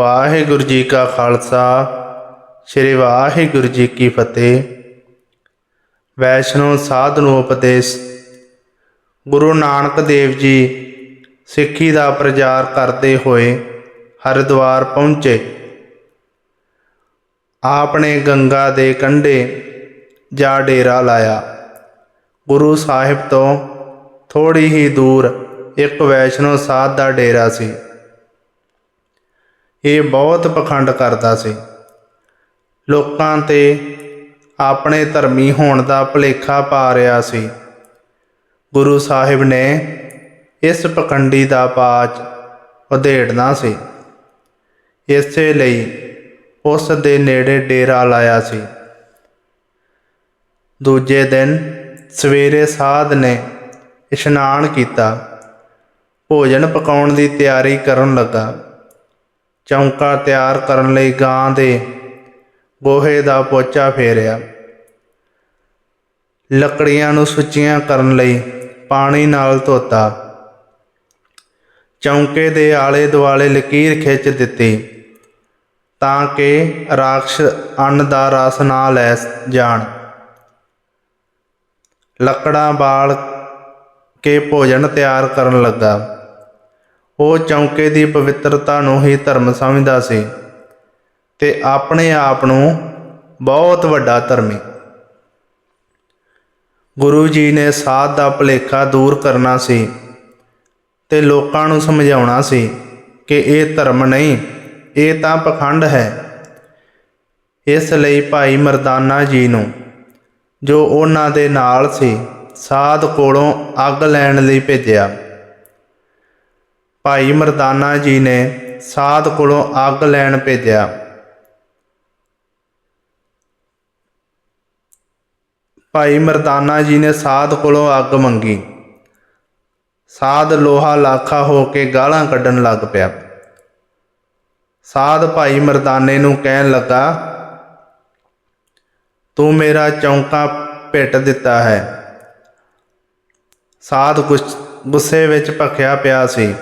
ਵਾਹਿਗੁਰੂ ਜੀ ਕਾ ਖਾਲਸਾ, ਸ੍ਰੀ ਵਾਹਿਗੁਰੂ ਜੀ ਕੀ ਫਤਿਹ। ਵੈਸ਼ਨੋ ਸਾਧ ਨੂੰ ਉਪਦੇਸ਼। ਗੁਰੂ ਨਾਨਕ ਦੇਵ ਜੀ ਸਿੱਖੀ ਦਾ ਪ੍ਰਚਾਰ ਕਰਦੇ ਹੋਏ ਹਰਿਦੁਆਰ ਪਹੁੰਚੇ। ਆਪ ਨੇ ਗੰਗਾ ਦੇ ਕੰਢੇ ਜਾ ਡੇਰਾ ਲਾਇਆ। ਗੁਰੂ ਸਾਹਿਬ ਤੋਂ ਥੋੜੀ ਹੀ ਦੂਰ ਇੱਕ ਵੈਸ਼ਨੋ ਸਾਧ ਦਾ ਡੇਰਾ ਸੀ। ਇਹ ਬਹੁਤ ਪਖੰਡ ਕਰਦਾ ਸੀ। ਲੋਕਾਂ ਤੇ ਆਪਣੇ ਧਰਮੀ ਹੋਣ ਦਾ ਭੁਲੇਖਾ ਪਾ ਰਿਹਾ ਸੀ। ਗੁਰੂ ਸਾਹਿਬ ਨੇ ਇਸ ਪਖੰਡੀ ਦਾ ਪਾਚ ਉਧੇੜਨਾ ਸੀ। ਇਸੇ ਲਈ ਉਸ ਦੇ ਨੇੜੇ ਡੇਰਾ ਲਾਇਆ ਸੀ। ਦੂਜੇ ਦਿਨ ਸਵੇਰੇ ਸਾਧ ਨੇ ਇਸ਼ਨਾਨ ਕੀਤਾ। ਭੋਜਨ ਪਕਾਉਣ ਦੀ ਤਿਆਰੀ ਕਰਨ ਲੱਗਾ। ਚੌਂਕਾ ਤਿਆਰ ਕਰਨ ਲਈ ਗਾਂ ਦੇ ਗੋਹੇ ਦਾ ਪੋਚਾ ਫੇਰਿਆ। ਲੱਕੜੀਆਂ ਨੂੰ ਸੁੱਚੀਆਂ ਕਰਨ ਲਈ ਪਾਣੀ ਨਾਲ ਧੋਤਾ। ਚੌਂਕੇ ਦੇ ਆਲੇ ਦੁਆਲੇ ਲਕੀਰ ਖਿੱਚ ਦਿੱਤੀ ਤਾਂ ਕਿ ਰਾਖਸ਼ ਅੰਨ ਦਾ ਰਸ ਨਾ ਲੈ ਜਾਣ। ਲੱਕੜਾਂ ਬਾਲ ਕੇ ਭੋਜਨ ਤਿਆਰ ਕਰਨ ਲੱਗਾ। ਉਹ ਚੌਂਕੇ ਦੀ ਪਵਿੱਤਰਤਾ ਨੂੰ ਹੀ ਧਰਮ ਸਮਝਦਾ ਸੀ ਤੇ ਆਪਣੇ ਆਪ ਨੂੰ ਬਹੁਤ ਵੱਡਾ ਧਰਮੀ। ਗੁਰੂ ਜੀ ਨੇ ਸਾਧ ਦਾ ਭੁਲੇਖਾ ਦੂਰ ਕਰਨਾ ਸੀ ਤੇ ਲੋਕਾਂ ਨੂੰ ਸਮਝਾਉਣਾ ਸੀ ਕਿ ਇਹ ਧਰਮ ਨਹੀਂ, ਇਹ ਤਾਂ ਪਖੰਡ ਹੈ। ਇਸ ਲਈ ਭਾਈ ਮਰਦਾਨਾ ਜੀ ਨੂੰ, ਜੋ ਉਹਨਾਂ ਦੇ ਨਾਲ ਸੀ, ਸਾਧ ਕੋਲੋਂ ਅੱਗ ਲੈਣ ਲਈ ਭੇਜਿਆ। ਭਾਈ ਮਰਦਾਨਾ ਜੀ ਨੇ ਸਾਧ ਕੋਲੋਂ ਅੱਗ ਲੈਣ ਭੇਜਿਆ। ਭਾਈ ਮਰਦਾਨਾ ਜੀ ਨੇ ਸਾਧ ਕੋਲੋਂ ਅੱਗ ਮੰਗੀ। ਸਾਧ ਲੋਹਾ ਲਾਖਾ ਹੋ ਕੇ ਗਾਲਾਂ ਕੱਢਣ ਲੱਗ ਪਿਆ। ਸਾਧ ਭਾਈ ਮਰਦਾਨੇ ਨੂੰ ਕਹਿਣ ਲੱਗਾ, ਤੂੰ ਮੇਰਾ ਚੌਂਕਾ ਪਿੱਟ ਦਿੱਤਾ ਹੈ। ਸਾਧ ਗੁੱਸ- ਗੁੱਸੇ ਵਿੱਚ ਭਖਿਆ ਪਿਆ ਸੀ।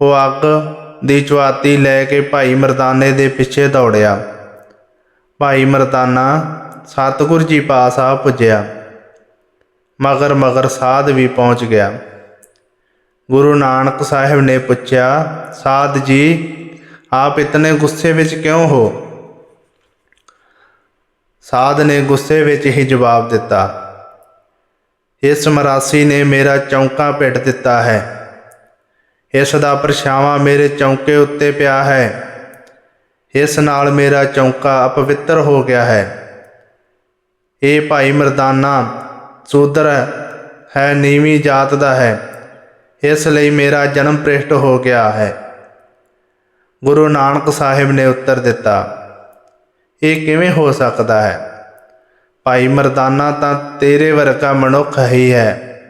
ਉਹ ਅੱਗ ਦੀ ਚੁਆਤੀ ਲੈ ਕੇ ਭਾਈ ਮਰਦਾਨੇ ਦੇ ਪਿੱਛੇ ਦੌੜਿਆ। ਭਾਈ ਮਰਦਾਨਾ ਸਤਿਗੁਰ ਜੀ ਪਾਸ ਆ ਪੁੱਜਿਆ। ਮਗਰ ਮਗਰ ਸਾਧ ਵੀ ਪਹੁੰਚ ਗਿਆ। ਗੁਰੂ ਨਾਨਕ ਸਾਹਿਬ ਨੇ ਪੁੱਛਿਆ, ਸਾਧ ਜੀ, ਆਪ ਇਤਨੇ ਗੁੱਸੇ ਵਿੱਚ ਕਿਉਂ ਹੋ? ਸਾਧ ਨੇ ਗੁੱਸੇ ਵਿੱਚ ਹੀ ਜਵਾਬ ਦਿੱਤਾ, ਇਸ ਮਰਾਸੀ ਨੇ ਮੇਰਾ ਚੌਂਕਾ ਪਿੱਟ ਦਿੱਤਾ ਹੈ। ਇਸ ਦਾ ਪਰਛਾਵਾਂ ਮੇਰੇ ਚੌਂਕੇ ਉੱਤੇ ਪਿਆ ਹੈ। ਇਸ ਨਾਲ ਮੇਰਾ ਚੌਂਕਾ ਅਪਵਿੱਤਰ ਹੋ ਗਿਆ ਹੈ। ਇਹ ਭਾਈ ਮਰਦਾਨਾ ਸੂਦਰ ਹੈ, ਨੀਵੀਂ ਜਾਤ ਦਾ ਹੈ। ਇਸ ਲਈ ਮੇਰਾ ਜਨਮ ਭ੍ਰਿਸ਼ਟ ਹੋ ਗਿਆ ਹੈ। ਗੁਰੂ ਨਾਨਕ ਸਾਹਿਬ ਨੇ ਉੱਤਰ ਦਿੱਤਾ, ਇਹ ਕਿਵੇਂ ਹੋ ਸਕਦਾ ਹੈ? ਭਾਈ ਮਰਦਾਨਾ ਤਾਂ ਤੇਰੇ ਵਰਗਾ ਮਨੁੱਖ ਹੀ ਹੈ।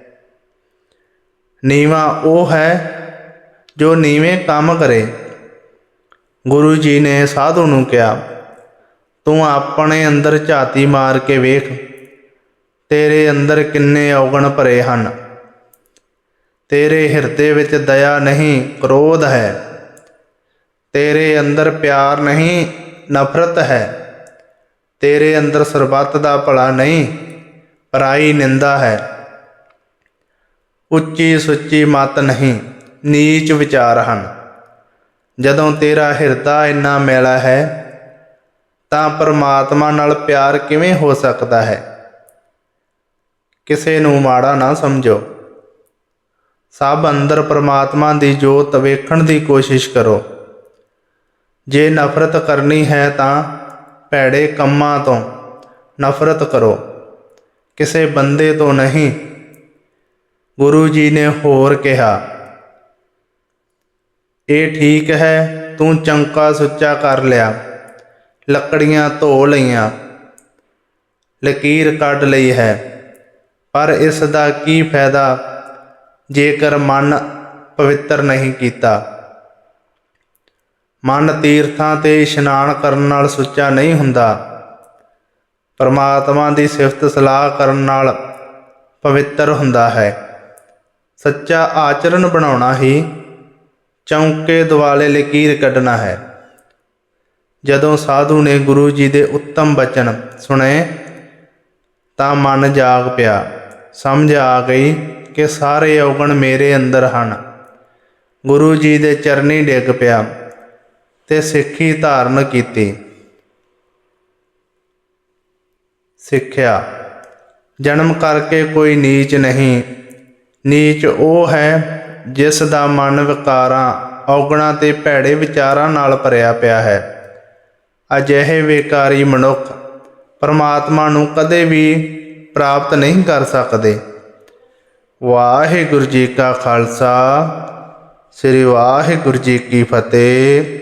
ਨੀਵਾ ਉਹ ਹੈ ਜੋ ਨੀਵੇਂ ਕੰਮ ਕਰੇ। ਗੁਰੂ ਜੀ ਨੇ ਸਾਧੂ ਨੂੰ ਕਿਹਾ, ਤੂੰ ਆਪਣੇ ਅੰਦਰ ਝਾਤੀ ਮਾਰ ਕੇ ਵੇਖ, ਤੇਰੇ ਅੰਦਰ ਕਿੰਨੇ ਔਗਣ ਭਰੇ ਹਨ। ਤੇਰੇ ਹਿਰਦੇ ਵਿੱਚ ਦਇਆ ਨਹੀਂ, ਕ੍ਰੋਧ ਹੈ। ਤੇਰੇ ਅੰਦਰ ਪਿਆਰ ਨਹੀਂ, ਨਫ਼ਰਤ ਹੈ। ਤੇਰੇ ਅੰਦਰ ਸਰਬੱਤ ਦਾ ਭਲਾ ਨਹੀਂ, ਪਰਾਈ ਨਿੰਦਾ ਹੈ। ਉੱਚੀ ਸੁੱਚੀ ਮਤ ਨਹੀਂ। ਨੀਚ ਵਿਚਾਰ ਹਨ। ਜਦੋਂ ਤੇਰਾ ਹਿਰਦਾ ਇੰਨਾ ਮੈਲਾ ਹੈ, ਤਾਂ ਪਰਮਾਤਮਾ ਨਾਲ ਪਿਆਰ ਕਿਵੇਂ ਹੋ ਸਕਦਾ ਹੈ? ਕਿਸੇ ਨੂੰ ਮਾੜਾ ਨਾ ਸਮਝੋ। ਸਭ ਅੰਦਰ ਪਰਮਾਤਮਾ ਦੀ ਜੋਤ ਵੇਖਣ ਦੀ ਕੋਸ਼ਿਸ਼ ਕਰੋ। ਜੇ ਨਫ਼ਰਤ ਕਰਨੀ ਹੈ ਤਾਂ ਭੈੜੇ ਕੰਮਾਂ ਤੋਂ ਨਫ਼ਰਤ ਕਰੋ। ਕਿਸੇ ਬੰਦੇ ਤੋਂ ਨਹੀਂ। ਗੁਰੂ ਜੀ ਨੇ ਹੋਰ ਕਿਹਾ ਇਹ ਠੀਕ ਹੈ, ਤੂੰ ਚੰਕਾ ਸੁੱਚਾ ਕਰ ਲਿਆ। ਲੱਕੜੀਆਂ ਧੋ ਲਈਆਂ, ਲਕੀਰ ਕੱਢ ਲਈ ਹੈ। ਪਰ ਇਸ ਦਾ ਕੀ ਫਾਇਦਾ ਜੇਕਰ ਮਨ ਪਵਿੱਤਰ ਨਹੀਂ ਕੀਤਾ? ਮਨ ਤੀਰਥਾਂ ਤੇ ਇਸ਼ਨਾਨ ਕਰਨ ਨਾਲ ਸੁੱਚਾ ਨਹੀਂ ਹੁੰਦਾ। ਪਰਮਾਤਮਾ ਦੀ ਸਿਫਤ ਸਲਾਹ ਕਰਨ ਨਾਲ ਪਵਿੱਤਰ ਹੁੰਦਾ ਹੈ। ਸੱਚਾ ਆਚਰਣ ਬਣਾਉਣਾ ਹੀ ਚੌਂਕੇ ਦੁਆਲੇ ਲਕੀਰ ਕੱਢਣਾ ਹੈ। ਜਦੋਂ ਸਾਧੂ ਨੇ ਗੁਰੂ ਜੀ ਦੇ ਉੱਤਮ ਬਚਨ ਸੁਣੇ, ਤਾਂ ਮਨ ਜਾਗ ਪਿਆ। ਸਮਝ ਆ ਗਈ ਕਿ ਸਾਰੇ ਔਗਣ ਮੇਰੇ ਅੰਦਰ ਹਨ। ਗੁਰੂ ਜੀ ਦੇ ਚਰਨੀ ਡਿੱਗ ਪਿਆ ਤੇ ਸਿੱਖੀ ਧਾਰਨ ਕੀਤੀ। ਸਿੱਖਿਆ, ਜਨਮ ਕਰਕੇ ਕੋਈ ਨੀਚ ਨਹੀਂ। ਨੀਚ ਉਹ ਹੈ ਜਿਸ ਦਾ ਮਨ ਵਿਕਾਰਾਂ, ਔਗਣਾਂ ਤੇ ਭੈੜੇ ਵਿਚਾਰਾਂ ਨਾਲ ਭਰਿਆ ਪਿਆ ਹੈ। ਅਜਿਹੇ ਵਿਕਾਰੀ ਮਨੁੱਖ ਪਰਮਾਤਮਾ ਨੂੰ ਕਦੇ ਵੀ ਪ੍ਰਾਪਤ ਨਹੀਂ ਕਰ ਸਕਦੇ। ਵਾਹਿਗੁਰੂ ਜੀ ਕਾ ਖਾਲਸਾ, ਸ੍ਰੀ ਵਾਹਿਗੁਰੂ ਜੀ ਕੀ ਫਤਿਹ।